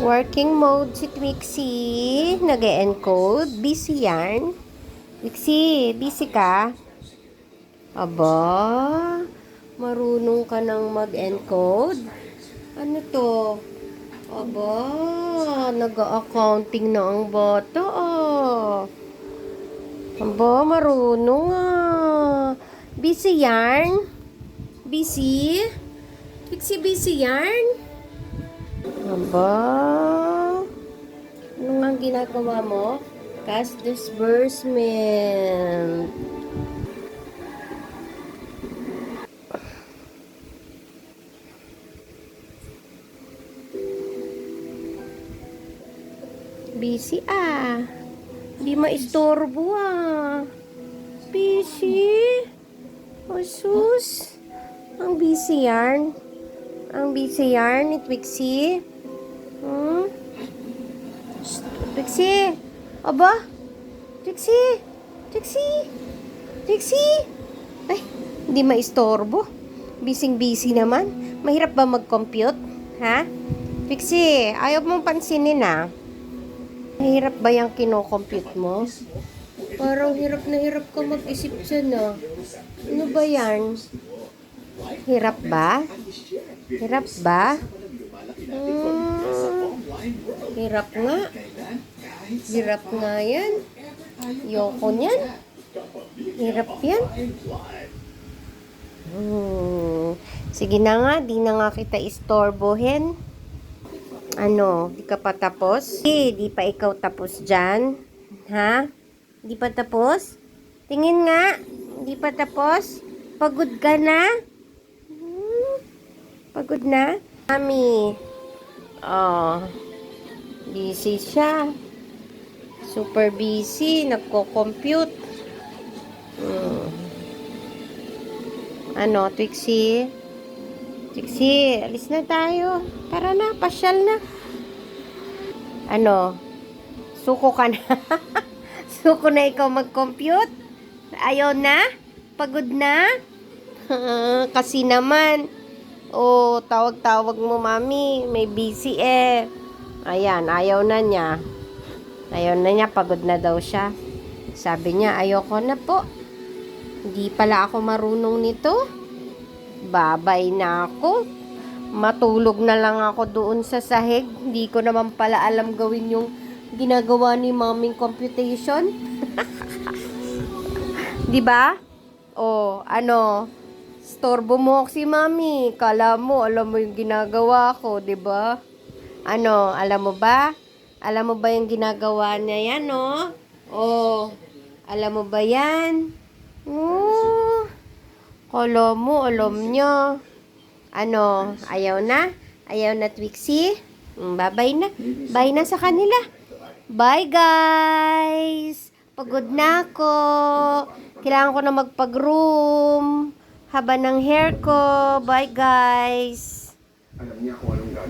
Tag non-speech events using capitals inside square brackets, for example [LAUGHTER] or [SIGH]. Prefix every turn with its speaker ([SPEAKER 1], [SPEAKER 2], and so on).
[SPEAKER 1] Working mode si Twixie. nag encode Busy yan. Twixie, busy ka? Aba, marunong ka nang mag-encode? Ano to? Aba, nag-accounting na ang bata ah. Aba, marunong ah. Busy yarn? Busy? Twixie, busy yarn? Aba, ano nga ginagawa mo? Cash disbursement. Busy ah. Di maistorbo ah. Busy. O sus. Ang busy yarn. Ang busy yarn ni Twixie. Hmm? Trixie! Aba? Trixie! Trixie! Trixie! Ay, hindi maistorbo. Bising-busy naman. Mahirap ba mag-compute? Ha? Trixie, ayaw mong pansinin ah. Mahirap ba yung kinocompute mo? Parang hirap na hirap ka mag-isip dyan ah. Ano ba yan? Hirap ba? Hirap ba? Hmm, hirap nga. Hirap nga yan. Yoko niyan. Hirap yan. Hmm. Sige na nga, di na nga kita istorbohin. Ano, di ka pa tapos? Eh, di pa ikaw tapos dyan. Ha? Di pa tapos? Tingin nga, di pa tapos? Pagod ka na? Hmm? Pagod na? Mami. Oh. Busy siya. Super busy. Nagko-compute. Hmm. Ano, Twixie? Twixie, alis na tayo. Tara na, pasyal na. Ano? Suko ka na? [LAUGHS] Suko na ikaw mag-compute? Ayaw na? Pagod na? [LAUGHS] Kasi naman, oh, tawag-tawag mo, mami. May busy eh. Ayan, ayaw na niya. Ayaw na niya, pagod na daw siya. Sabi niya, ayoko na po. Hindi pala ako marunong nito. Babay na ako. Matulog na lang ako doon sa sahig. Hindi ko naman pala alam gawin yung ginagawa ni maming computation. [LAUGHS] 'Di ba? Oh, ano? Storbo mo si mami. Kala mo, alam mo yung ginagawa ko, 'di ba? Ano, alam mo ba? Alam mo ba yung ginagawa niya yan, no? Oh, alam mo ba yan? Oh, kala mo, alam niya. Ano, ayaw na? Ayaw na, Twixie? Mm, Bye-bye na. Bye na sa kanila. Bye, guys! Pagod na ako. Kailangan ko na magpag-room. Haba ng hair ko. Bye, guys!
[SPEAKER 2] Alam niya kung anong gagawin.